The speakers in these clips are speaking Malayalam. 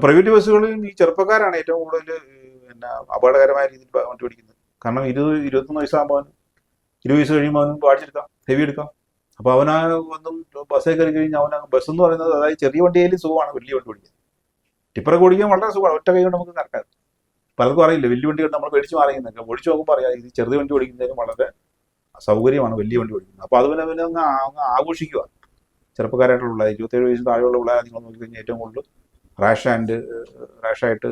പ്രൈവറ്റ് ബസ്സുകളിൽ ഈ ചെറുപ്പക്കാരാണ് ഏറ്റവും കൂടുതൽ പിന്നെ അപകടകരമായ രീതിയിൽ വണ്ടി ഓടിക്കുന്നത് കാരണം ഇരുപത് ഇരുപത്തൊന്ന് വയസ്സാകുമ്പോൾ അവൻ ഇരുപത് വയസ്സ് കഴിയുമ്പോൾ അവന് പാടിച്ചെടുക്കാം ഹെവി എടുക്കാം. അപ്പൊ അവനാ ഒന്നും ബസ്സിൽ കയറി കഴിഞ്ഞാൽ അവനാ ബസ് എന്ന് പറയുന്നത് അതായത് ചെറിയ വണ്ടിയായാലും സുഖമാണ് വലിയ വണ്ടി ഓടിക്കാൻ. ടിപ്പറൊക്കെ ഓടിക്കാൻ വളരെ സുഖമാണ് ഒറ്റ കൈ കൊണ്ട് നമുക്ക് നടക്കാം പലർക്കും അറിയില്ല വലിയ വണ്ടി നമ്മൾ പേടിച്ച് മാറിയുന്നൊക്കെ ഓടിച്ചു നോക്കുമ്പോൾ അറിയാം ഇത് ചെറിയ വണ്ടി ഓടിക്കുന്നതിന് വളരെ സൗകര്യമാണ് വലിയ വണ്ടി ഓടിക്കുന്നത്. അപ്പോൾ അതുപോലെ പിന്നെ ഒന്ന് ആഘോഷിക്കുക ചെറുപ്പക്കാരായിട്ടുള്ള ഇരുപത്തേഴ് വയസ്സ് താഴെയുള്ള പിള്ളേരെ നിങ്ങൾ നോക്കിക്കഴിഞ്ഞാൽ ഏറ്റവും കൂടുതൽ റാഷ് ആൻഡ് റാഷായിട്ട്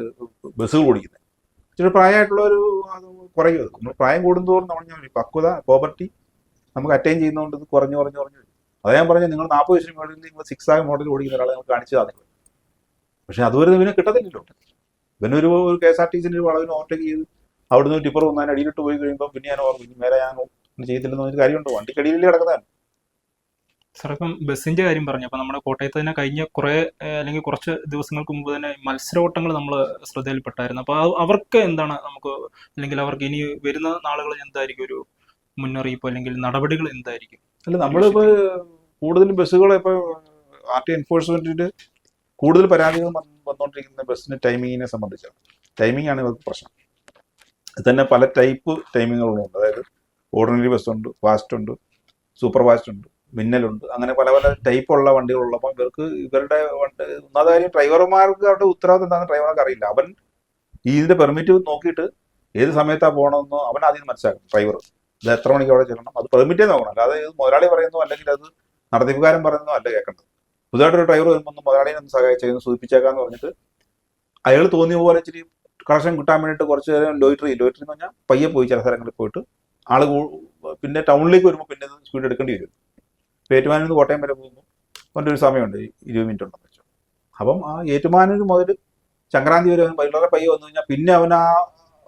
ബസ്സുകൾ ഓടിക്കുന്നത് ഇച്ചിരി പ്രായമായിട്ടുള്ളൊരു അത് കുറയും നമ്മൾ പ്രായം കൂടുന്നതോറും നമ്മൾ ഞാൻ പക്വത പോവർട്ടി നമുക്ക് അറ്റൈൻ ചെയ്യുന്നതുകൊണ്ട് ഇത് കുറഞ്ഞു കുറഞ്ഞു കുറഞ്ഞു അതാ ഞാൻ പറഞ്ഞത് നിങ്ങൾ നാൽപ്പത് വയസ്സിന് മുകളിൽ നിങ്ങൾ സിക്സ് ആയ മോഡൽ ഓടിക്കുന്ന ഒരാളെ നമുക്ക് കാണിച്ചു തന്നിട്ട് പക്ഷെ അതുവരെ ഇവനെ കിട്ടത്തില്ലല്ലോ. ഇവനൊരു ഒരു കെ എസ് ആർ ടി സിന്റെ ഒരു വളവിന് ഓവർടേക്ക് ചെയ്ത് അവിടുന്ന് ടിപ്പർ വന്നാൽ അടിയിലിട്ട് പോയി കഴിയുമ്പോൾ പിന്നെ ഞാൻ ഓർമ്മ ഇനി മേലെ ഞാൻ ചെയ്തില്ലെന്ന് പറഞ്ഞൊരു കാര്യമുണ്ടോ? വണ്ടിക്കടിയിൽ കിടക്കുന്നതാണ് സാർ ഇപ്പം ബസ്സിന്റെ കാര്യം പറഞ്ഞു. അപ്പൊ നമ്മുടെ കോട്ടയത്ത് തന്നെ കഴിഞ്ഞ കുറെ അല്ലെങ്കിൽ കുറച്ച് ദിവസങ്ങൾക്ക് മുമ്പ് തന്നെ മത്സരോട്ടങ്ങൾ നമ്മൾ ശ്രദ്ധയിൽപ്പെട്ടായിരുന്നു. അപ്പൊ അവർക്ക് എന്താണ് നമുക്ക് അല്ലെങ്കിൽ അവർക്ക് ഇനി വരുന്ന നാളുകളിൽ എന്തായിരിക്കും ഒരു മുന്നറിയിപ്പ് അല്ലെങ്കിൽ നടപടികൾ എന്തായിരിക്കും? അല്ല നമ്മളിപ്പോ കൂടുതലും ബസ്സുകളെ ഇപ്പൊ ആർ ടി എൻഫോഴ്സ്മെന്റിന്റെ കൂടുതൽ പരാതികൾ വന്നുകൊണ്ടിരിക്കുന്ന ബസ്സിന്റെ ടൈമിങ്ങിനെ സംബന്ധിച്ചാണ്. ടൈമിംഗ് ആണ് ഇവർക്ക് പ്രശ്നം. ഇത് തന്നെ പല ടൈപ്പ് ടൈമിങ്ങുകളുണ്ട്. അതായത് ഓർഡിനറി ബസ് ഉണ്ട് ഫാസ്റ്റ് ഉണ്ട് സൂപ്പർ ഫാസ്റ്റ് ഉണ്ട്. മിന്നലുണ്ട്. അങ്ങനെ പല പല ടൈപ്പ് ഉള്ള വണ്ടികളുള്ളപ്പോൾ ഇവർക്ക് ഇവരുടെ വണ്ടി ഒന്നാമത്തെ കാര്യം ഡ്രൈവർമാർക്ക് അവരുടെ ഉത്തരവാദിത്വം എന്താണെന്ന് ഡ്രൈവർക്ക് അറിയില്ല. അവൻ ഇതിന്റെ പെർമിറ്റ് നോക്കിയിട്ട് ഏത് സമയത്താണ് പോകണമെന്നോ അവൻ ആദ്യം മനസ്സിലാക്കും ഡ്രൈവർ ഇത് എത്ര മണിക്ക് അവിടെ ചെല്ലണം? അത് പെർമിറ്റേ നോക്കണം. അല്ലാതെ ഇത് മുതലാളി പറയുന്നു അല്ലെങ്കിൽ അത് നടത്തിപ്പുകാരൻ പറയുന്നോ അല്ല കേൾക്കേണ്ടത്. പുതുതായിട്ടൊരു ഡ്രൈവർ വരുമ്പോൾ ഒന്ന് മുതലാളിനെ ഒന്ന് സഹായിച്ചു സൂചിപ്പിച്ചേക്കാന്ന് പറഞ്ഞിട്ട് അയാൾ തോന്നിയ പോലെ ഇച്ചിരി കളക്ഷൻ കിട്ടാൻ വേണ്ടിയിട്ട് കുറച്ച് നേരം ലോയിട്രി ലോയിട്രി എന്ന് പറഞ്ഞാൽ പയ്യെ പോയി ചില സ്ഥലങ്ങളിൽ പോയിട്ട് ആൾ പിന്നെ ടൗണിലേക്ക് വരുമ്പോൾ പിന്നെ സ്പീഡ് എടുക്കേണ്ടി വരും. ഏറ്റുമാനിൽ നിന്ന് കോട്ടയം വരെ പോകുമ്പോൾ അവന്റെ ഒരു സമയമുണ്ട് ഇരുപത് മിനിറ്റ് ഉണ്ടെന്ന് വെച്ചു. അപ്പം ആ ഏറ്റുമാനൂർ മുതൽ സംക്രാന്തി വരെ അവൻ വളരെ പയ്യെ വന്നു കഴിഞ്ഞാൽ പിന്നെ അവൻ ആ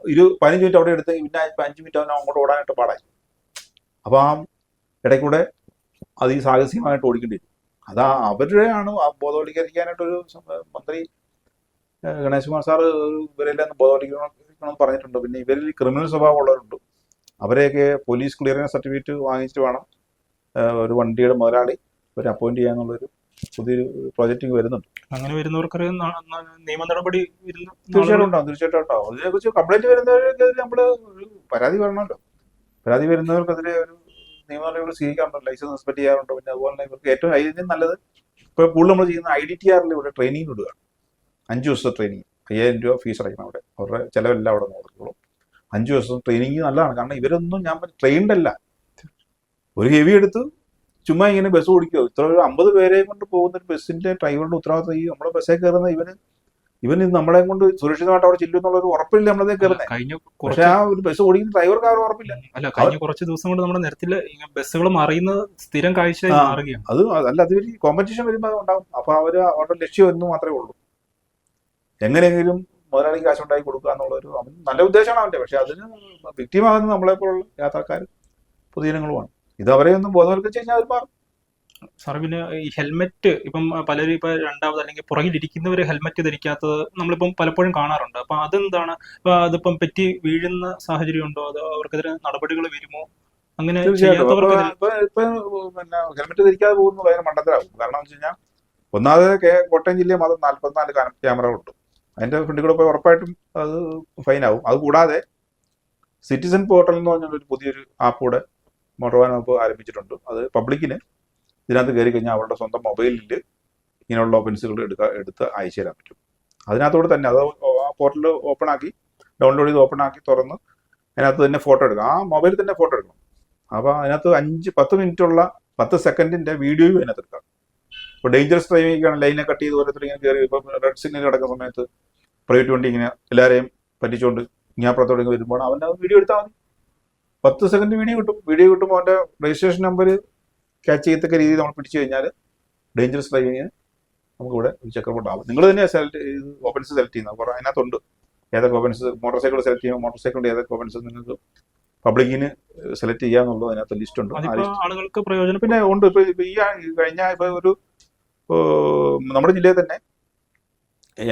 ഇരു പതിനഞ്ച് മിനിറ്റ് അവിടെ എടുത്ത് പിന്നെ അഞ്ച് മിനിറ്റ് അവൻ അങ്ങോട്ട് ഓടാനായിട്ട് പാടായി. അപ്പം ആ ഇടയ്ക്കൂടെ അത് ഈ സാഹസികമായിട്ട് ഓടിക്കേണ്ടി വരും അതാ അവരുടെയാണ് ആ ബോധവൽക്കരിക്കാനായിട്ടൊരു മന്ത്രി ഗണേശ്കുമാർ സാറ് ഇവരെല്ലാം ബോധവൽക്കരിക്കണം പറഞ്ഞിട്ടുണ്ട്. പിന്നെ ഇവരിൽ ക്രിമിനൽ സ്വഭാവം ഉള്ളവരുണ്ട് അവരെയൊക്കെ പോലീസ് ക്ലിയറൻസ് സർട്ടിഫിക്കറ്റ് വാങ്ങിച്ചിട്ട് വേണം ഒരു വണ്ടിയുടെ മുതലാളി ഒരു അപ്പോയിന്റ് ചെയ്യാന്നുള്ളൊരു പുതിയൊരു പ്രോജക്റ്റ് വരുന്നുണ്ട്. അങ്ങനെ വരുന്നവർക്ക് നിയമ നടപടി തീർച്ചയായിട്ടും ഉണ്ടാവും തീർച്ചയായിട്ടും ഉണ്ടാവും. അതിനെക്കുറിച്ച് കംപ്ലൈന്റ് വരുന്നവർക്കെതിരെ നമ്മൾ പരാതി വരണമല്ലോ. പരാതി വരുന്നവർക്കെതിരെ ഒരു നിയമ നടപടി സ്വീകരിക്കാറുണ്ട്? ലൈസൻസ് സസ്പെൻഡ് ചെയ്യാറുണ്ട്? പിന്നെ അതുപോലെ തന്നെ ഇവർക്ക് ഏറ്റവും അതിന് നല്ലത് ഇപ്പോൾ കൂടുതൽ നമ്മൾ ചെയ്യുന്ന ഐ ഡി ടി ആറിൽ ഇവിടെ ട്രെയിനിങ് വിടുകയാണ് അഞ്ച് ദിവസത്തെ ട്രെയിനിങ് അയ്യായിരം രൂപ ഫീസ് അടയ്ക്കണം അവിടെ. അവരുടെ ചിലവെല്ലാം അവിടെ നോക്കിക്കോളും അഞ്ച് ദിവസം ട്രെയിനിങ് നല്ലതാണ്. കാരണം ഇവരൊന്നും ഞാൻ ട്രെയിൻഡ് അല്ല. ഒരു ഹെവി എടുത്ത്. ചുമ്മാ ഇങ്ങനെ ബസ് ഓടിക്കുക ഇത്ര ഒരു അമ്പത് പേരെ കൊണ്ട് പോകുന്ന ഒരു ബസ്സിന്റെ ഡ്രൈവറുടെ ഉത്തരവാദിത്തം ഈ നമ്മളെ ബസ്സിൽ കയറുന്ന ഇവന്. ഇവന് നമ്മളെ കൊണ്ട് സുരക്ഷിതമായിട്ട് അവിടെ ചെല്ലും എന്നുള്ള ഒരു ഉറപ്പില്ല നമ്മളതേ കയറുന്നത് കഴിഞ്ഞ പക്ഷെ ആ ഒരു ബസ് ഓടിക്കുന്ന ഡ്രൈവർക്ക് ആ ഉറപ്പില്ല. അല്ല കഴിഞ്ഞ കുറച്ച് ദിവസം കൊണ്ട് നമ്മുടെ നിരത്തിൽ ബസ്സുകൾ മറിയുന്ന സ്ഥിരം കാഴ്ച. അത് അല്ല അത് കോമ്പറ്റീഷൻ വരുമ്പോൾ ഉണ്ടാകും ഉണ്ടാവും. അപ്പൊ അവർ അവരുടെ ലക്ഷ്യം എന്ന് മാത്രമേ ഉള്ളൂ. എങ്ങനെയെങ്കിലും മുതലാളിക്ക് കാശ് ഉണ്ടാക്കി കൊടുക്കുക എന്നുള്ളൊരു അവൻ നല്ല ഉദ്ദേശമാണ് അവന്റെ. പക്ഷെ അതിന് വ്യക്തിമാകുന്ന നമ്മളെ പോലുള്ള യാത്രക്കാർ പൊതുജനങ്ങളുമാണ്. ഇത് അവരെ ഒന്നും ബോധവൽക്കരിച്ച് കഴിഞ്ഞാൽ അവർ മാറും. സാർ പിന്നെ ഈ ഹെൽമെറ്റ് ഇപ്പം പലരും ഇപ്പൊ രണ്ടാമത് അല്ലെങ്കിൽ പുറകിലിരിക്കുന്നവര് ഹെൽമെറ്റ് ധരിക്കാത്തത് നമ്മളിപ്പം പലപ്പോഴും കാണാറുണ്ട്. അപ്പൊ അതെന്താണ്? അതിപ്പം പറ്റി വീഴുന്ന സാഹചര്യം ഉണ്ടോ അതോ അവർക്കെതിരെ നടപടികൾ വരുമോ? അങ്ങനെ ചെയ്യാത്തവർക്ക് ഇപ്പൊ ഇപ്പൊ പിന്നെ ഹെൽമെറ്റ് ധരിക്കാതെ പോകുന്നത് ഭയങ്കര മണ്ടത്തിലാവും കാരണം വെച്ച് കഴിഞ്ഞാൽ ഒന്നാമത് കോട്ടയം ജില്ലയിൽ മാത്രം നാല്പത്തിനാല് ക്യാമറകളുണ്ട്. അതിന്റെ ഫ്രണ്ടിൽ കൂടെ പോയി ഉറപ്പായിട്ടും അത് ഫൈനാവും അത് കൂടാതെ സിറ്റിസൺ പോർട്ടൽ എന്ന് പറഞ്ഞൊരു പുതിയൊരു ആപ്പ് കൂടെ മോട്ടോർ വാഹന വകുപ്പ് ആരംഭിച്ചിട്ടുണ്ട്. അത് പബ്ലിക്കിന് ഇതിനകത്ത് കയറി കഴിഞ്ഞാൽ അവരുടെ സ്വന്തം മൊബൈലിൽ ഇങ്ങനെയുള്ള ഓപ്പൻസുകൾ എടുക്കുക എടുത്ത് അയച്ചു തരാൻ പറ്റും. അതിനകത്തോടെ തന്നെ അത് ആ പോർട്ടൽ ഓപ്പൺ ആക്കി ഡൗൺലോഡ് ചെയ്ത് ഓപ്പൺ ആക്കി തുറന്ന് അതിനകത്ത് തന്നെ ഫോട്ടോ എടുക്കാം. ആ മൊബൈലിൽ തന്നെ ഫോട്ടോ എടുക്കണം. അപ്പോൾ അതിനകത്ത് അഞ്ച് പത്ത് മിനിറ്റുള്ള പത്ത് സെക്കൻഡിന്റെ വീഡിയോയും അതിനകത്ത് എടുക്കാം. ഇപ്പോൾ ഡേഞ്ചറസ് ഡ്രൈവിംഗ് ലൈനെ കട്ട് ചെയ്ത് ഓരോരുത്തർ ഇങ്ങനെ കയറി ഇപ്പം റെഡ് സിഗ്നൽ കിടക്കുന്ന സമയത്ത് പ്രൈവറ്റ് വണ്ടി ഇങ്ങനെ എല്ലാവരെയും പറ്റിച്ചുകൊണ്ട് ഞാൻ പുറത്തോടെ വരുമ്പോൾ അവന്റെ വീഡിയോ എടുത്താൽ മതി. പത്ത് സെക്കൻഡ് വീഡിയോ കിട്ടും. വീഡിയോ കിട്ടുമ്പോൾ അവന്റെ രജിസ്ട്രേഷൻ നമ്പർ ക്യാച്ച് ചെയ്യത്തക്ക രീതിയിൽ നമ്മൾ പിടിച്ചു കഴിഞ്ഞാൽ ഡേഞ്ചറസ് ഡ്രൈവിങ്ങിന് നമുക്കിവിടെ ഒരു ചെക്കപ്പ് ആവും നിങ്ങൾ തന്നെ സെലക്ട് ചെയ്ത് ഓപ്പൻസ് സെലക്ട് ചെയ്യുന്നത് അപ്പോൾ അതിനകത്തുണ്ട്. ഏതൊക്കെ ഓപ്പൻസ് മോട്ടോർ സൈക്കിൾ സെലക്ട് ചെയ്യുമ്പോൾ മോട്ടോർ സൈക്കിളിന്റെ ഏതൊക്കെ ഓപ്പൻസ് നിങ്ങൾക്ക് പബ്ലിക്കിന് സെലക്ട് ചെയ്യാന്നുള്ളത് അതിനകത്ത് ലിസ്റ്റ് ഉണ്ട്. ആളുകൾക്ക് പ്രയോജനം പിന്നെ ഉണ്ട്. ഇപ്പോൾ ഇപ്പോൾ ഈ കഴിഞ്ഞ ഇപ്പോൾ ഒരു നമ്മുടെ ജില്ലയിൽ തന്നെ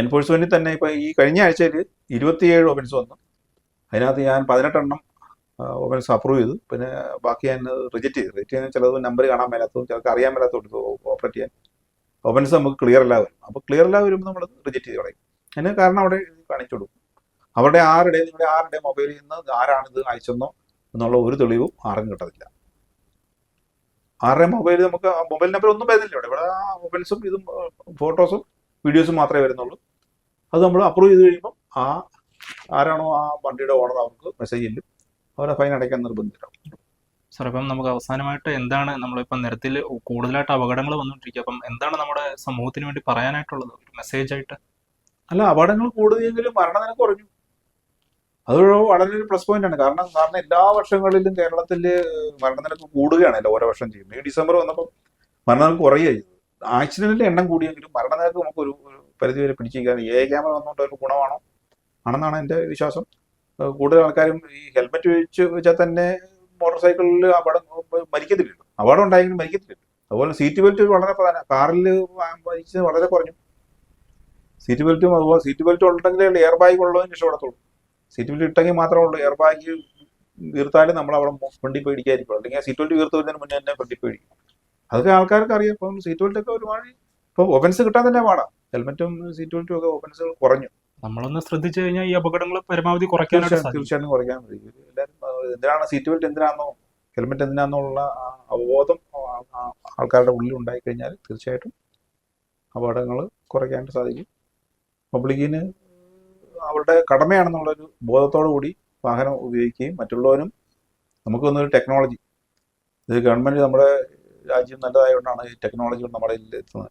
എൻഫോഴ്സ്മെന്റിൽ തന്നെ ഇപ്പോൾ ഈ കഴിഞ്ഞ ആഴ്ചയിൽ ഇരുപത്തിയേഴ് ഓപ്പൻസ് വന്നു. അതിനകത്ത് ഞാൻ പതിനെട്ടെണ്ണം ഓഫൻസ് അപ്രൂവ് ചെയ്തു. പിന്നെ ബാക്കി ഞാൻ റിജക്ട് ചെയ്തു. റിജക്ട് ചെയ്യുന്ന ചിലത് നമ്പർ കാണാൻ മേലാത്തതും ചിലർക്ക് അറിയാൻ മേലാത്തതും ഓപ്പറേറ്റ് ചെയ്യാൻ. ഓപ്പൻസ് നമുക്ക് ക്ലിയർ അല്ല വരും അപ്പോൾ ക്ലിയർ അല്ല വരുമ്പോൾ നമ്മൾ റിജക്റ്റ് ചെയ്ത് കളയും അതിന് കാരണം അവിടെ കാണിച്ചു കൊടുക്കും. അവരുടെ ആരുടെ നിങ്ങളുടെ ആരുടെ മൊബൈലിൽ നിന്ന് ആരാണിത് അയച്ചെന്നോ എന്നുള്ള ഒരു തെളിവും ആരും കിട്ടത്തില്ല ആരുടെ മൊബൈൽ നമുക്ക് മൊബൈൽ നമ്പർ ഒന്നും വരുന്നില്ല ഇവിടെ. ഇവിടെ മൊബൈൽസും ഇതും ഫോട്ടോസും വീഡിയോസും മാത്രമേ വരുന്നുള്ളൂ. അത് നമ്മൾ അപ്രൂവ് ചെയ്ത് കഴിയുമ്പോൾ ആ ആരാണോ ആ വണ്ടിയുടെ ഓണർ അവർക്ക് മെസ്സേജ് ചെല്ലും അവരെ ഫൈൻ അടയ്ക്കാൻ നിർബന്ധിക്കാം സാർ അപ്പം നമുക്ക് അവസാനമായിട്ട് എന്താണ് നമ്മളിപ്പം നിരത്തിൽ കൂടുതലായിട്ട് അപകടങ്ങൾ വന്നുകൊണ്ടിരിക്കുക. അപ്പം എന്താണ് നമ്മുടെ സമൂഹത്തിന് വേണ്ടി പറയാനായിട്ടുള്ളത്? ഒരു മെസ്സേജ് ആയിട്ട്. അല്ല അപകടങ്ങൾ കൂടുതലെങ്കിലും മരണനിരക്ക് കുറഞ്ഞു. അതൊരു വളരെ ഒരു പ്ലസ് പോയിന്റ് ആണ്. കാരണം കാരണം എല്ലാ വർഷങ്ങളിലും കേരളത്തിൽ മരണനിരക്ക് കൂടുകയാണല്ലോ ഓരോ വർഷം ചെയ്യുന്നത്. ഈ ഡിസംബർ വന്നപ്പോൾ മരണനിരക്ക് കുറയുകയായി. ചെയ്തത് ആക്സിഡന്റിന്റെ എണ്ണം കൂടിയെങ്കിലും മരണനിരക്ക് നമുക്ക് ഒരു ഒരു പരിധി വരെ പിടിച്ചിരിക്കാൻ എ ക്യാമറ വന്നുകൊണ്ട് ഒരു ഗുണമാണോ? ആണെന്നാണ് എന്റെ വിശ്വാസം. കൂടുതൽ ആൾക്കാരും ഈ ഹെൽമെറ്റ് വെച്ച് വെച്ചാൽ തന്നെ മോട്ടോർ സൈക്കിളിൽ അപകടം മരിക്കത്തില്ലല്ലോ. അപകടം ഉണ്ടായെങ്കിലും മരിക്കത്തില്ലല്ലോ. അതുപോലെ സീറ്റ് ബെൽറ്റ് വളരെ പ്രധാന കാറിൽ മരിച്ചത് വളരെ കുറഞ്ഞു. സീറ്റ് ബെൽറ്റും അതുപോലെ സീറ്റ് ബെൽറ്റ് ഉണ്ടെങ്കിൽ എയർ ബാഗ് ഉള്ളതും രക്ഷപ്പെടത്തുള്ളൂ സീറ്റ് ബെൽറ്റ് ഇട്ടെങ്കിൽ മാത്രമേ ഉള്ളൂ എയർ ബാഗ് വീർത്താലും നമ്മൾ അവിടെ വണ്ടി പേടിക്കാതിരിക്കും. അല്ലെങ്കിൽ സീറ്റ് ബെൽറ്റ് വീർത്ത് വരുന്നതിന് മുന്നേ തന്നെ വണ്ടി പേടിക്കും. അതൊക്കെ ആൾക്കാർക്ക് അറിയാം. ഇപ്പം സീറ്റ് ബെൽറ്റ് ഒക്കെ ഒരുപാട് ഇപ്പം ഓപ്പൻസ് കിട്ടാൻ തന്നെ പാടാം. ഹെൽമെറ്റും സീറ്റ് ബെൽറ്റും ഒക്കെ ഒഫൻസുകൾ കുറഞ്ഞു. നമ്മളൊന്ന് ശ്രദ്ധിച്ചു കഴിഞ്ഞാൽ ഈ അപകടങ്ങൾ പരമാവധി കുറയ്ക്കാനായിട്ട് തീർച്ചയായിട്ടും കുറയ്ക്കാൻ എന്തിനാണ് സീറ്റ് ബെൽറ്റ് എന്തിനാണോ ഹെൽമെറ്റ് എന്തിനാണെന്നുള്ള അവബോധം ആൾക്കാരുടെ ഉള്ളിൽ ഉണ്ടായി കഴിഞ്ഞാൽ തീർച്ചയായിട്ടും അപകടങ്ങൾ കുറയ്ക്കാനായിട്ട് സാധിക്കും. പബ്ലിക്കിന് അവരുടെ കടമയാണെന്നുള്ളൊരു ബോധത്തോടു കൂടി വാഹനം ഉപയോഗിക്കുകയും മറ്റുള്ളവരും നമുക്ക് വന്നൊരു ടെക്നോളജി ഇത് ഗവൺമെന്റ് നമ്മുടെ രാജ്യം നല്ലതായതുകൊണ്ടാണ് ഈ ടെക്നോളജികൾ നമ്മുടെ എത്തുന്നത്.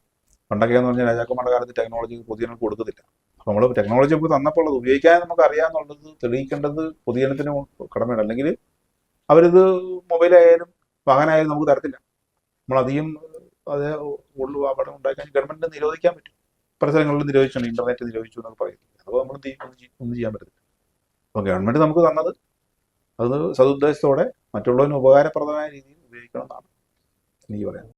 പണ്ടൊക്കെ എന്ന് പറഞ്ഞാൽ രാജാക്കന്മാരുടെ കാലത്ത് ടെക്നോളജി പൊതുജനങ്ങൾക്ക് കൊടുക്കത്തില്ല. നമ്മൾ ടെക്നോളജി നമുക്ക് തന്നപ്പോൾ അത് ഉപയോഗിക്കാൻ നമുക്ക് അറിയാമെന്നുള്ളത് തെളിയിക്കേണ്ടത് പൊതുജനത്തിന് കടമയാണ്. അല്ലെങ്കിൽ അവരിത് മൊബൈലായാലും വാഹനമായാലും നമുക്ക് തരത്തില്ല. നമ്മൾ അധികം അത് ഉള്ളു അപകടം ഉണ്ടാക്കാൻ ഗവൺമെന്റിന് നിരോധിക്കാൻ പറ്റും. പല സ്ഥലങ്ങളിലും നിരോധിച്ചിട്ടുണ്ട്. ഇന്റർനെറ്റ് നിരോധിച്ചു എന്നൊക്കെ പറയുന്നത് അപ്പോൾ നമ്മൾ ഒന്നും ചെയ്യാൻ പറ്റത്തില്ല. അപ്പോൾ ഗവൺമെന്റ് നമുക്ക് തന്നത് അത് സതുദ്ദേശത്തോടെ മറ്റുള്ളവന് ഉപകാരപ്രദമായ രീതിയിൽ ഉപയോഗിക്കണം എന്നാണ് എനിക്ക് പറയാൻ